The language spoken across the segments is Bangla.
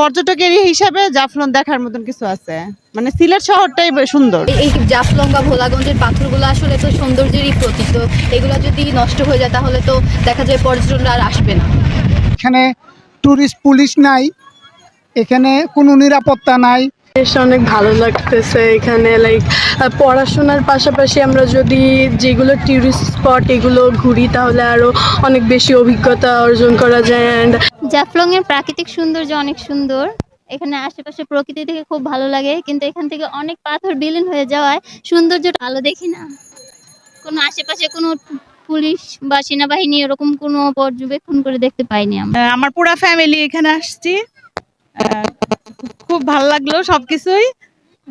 পর্যটক এরিয়া হিসাবে জাফলং দেখার মতন কিছু আছে। মানে সিলেট শহরটাই সুন্দর। এই- জাফলং বা ভোলাগঞ্জের পাথরগুলো আসলে তো সৌন্দর্যেরই প্রতীক তো এগুলো যদি নষ্ট হয়ে যায় তাহলে তো দেখা যায় পর্যটনরা আর আসবে না। এখানে টুরিস্ট পুলিশ নাই এখানে কোনো নিরাপত্তা নাই। বেশ অনেক ভালো লাগতেছে এখানে লাইক পড়াশোনার পাশাপাশি আমরা যদি যেগুলো ট্যুরিস্ট স্পট এগুলো ঘুরি তাহলে আরও অনেক বেশি অভিজ্ঞতা অর্জন করা যায়। অ্যান্ড জাফলং এর প্রাকৃতিক সৌন্দর্য অনেক সুন্দর। এখানে আশেপাশে প্রকৃতি থেকে খুব ভালো লাগে, কিন্তু এখান থেকে অনেক পাথর বিলীন হয়ে যাওয়ায় সৌন্দর্যটা ভালো দেখি না। কোনো আশেপাশে কোনো পুলিশ বা সেনাবাহিনী এরকম কোনো পর্যবেক্ষণ করে দেখতে পাইনি আমরা। আমার পুরো ফ্যামিলি এখানে আসছি। খুব ভালো লাগল সবকিছুই।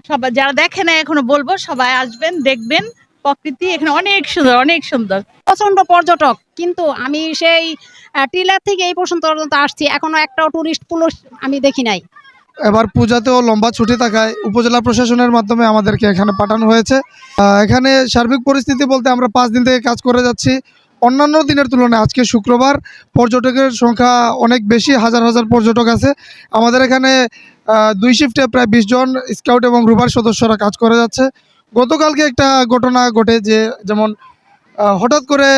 সবাই যারা দেখে না এখনও বলব, সবাই আসবেন, দেখবেন। প্রকৃতি এখানে অনেক সুন্দর অনেক সুন্দর। প্রচণ্ড পর্যটক, কিন্তু আমি সেই টিলার থেকে এই পর্যন্ত পর্যন্ত আসছি। এখনও একটাও টুরিস্ট পুলিশ আমি দেখি নাই। এবার পূজাতেও লম্বা ছুটি থাকায় উপজেলা প্রশাসনের মাধ্যমে আমাদেরকে এখানে পাঠানো হয়েছে। এখানে সার্বিক পরিস্থিতি বলতে আমরা পাঁচ দিন থেকে কাজ করে যাচ্ছি। অন্যান্য দিনের তুলনায় আজকে শুক্রবার পর্যটকের সংখ্যা অনেক বেশি, হাজার হাজার পর্যটক আছে। আমাদের এখানে দুই শিফটে প্রায় বিশ জন স্কাউট এবং রুবার সদস্যরা কাজ করে যাচ্ছে। গতকালকে একটা ঘটনা ঘটে যে যেমন হঠাৎ করে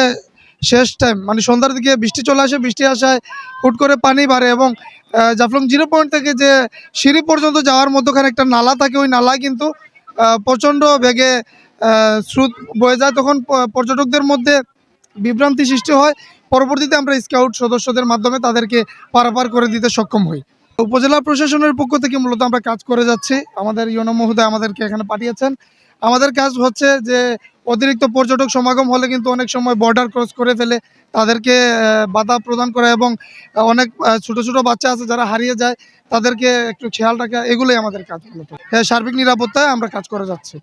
শেষ টাইম মানে সন্ধ্যার দিকে বৃষ্টি চলে আসে, বৃষ্টি আসায় হুট করে পানি বাড়ে এবং জাফলং জিরো পয়েন্ট থেকে যে সিঁড়ি পর্যন্ত যাওয়ার মধ্যখানে একটা নালা থাকে, ওই নালা কিন্তু প্রচণ্ড বেগে স্রোত বয়ে যায়। তখন পর্যটকদের মধ্যে বিভ্রান্তি সৃষ্টি হয়। পরবর্তীতে আমরা স্কাউট সদস্যদের মাধ্যমে তাদেরকে পারাপার করে দিতে সক্ষম হই। উপজেলা প্রশাসনের পক্ষ থেকে মূলত আমরা কাজ করে যাচ্ছি। আমাদের ইয়নো মহোদয় আমাদেরকে এখানে পাঠিয়েছেন। আমাদের কাজ হচ্ছে যে অতিরিক্ত পর্যটক সমাগম হলে কিন্তু অনেক সময় বর্ডার ক্রস করে ফেলে, তাদেরকে বাধা প্রদান করা এবং অনেক ছোট ছোট বাচ্চা আছে যারা হারিয়ে যায়, তাদেরকে একটু খেয়াল রাখা, এগুলোই আমাদের কাজ হ্যাঁ সার্বিক নিরাপত্তায় আমরা কাজ করে যাচ্ছি।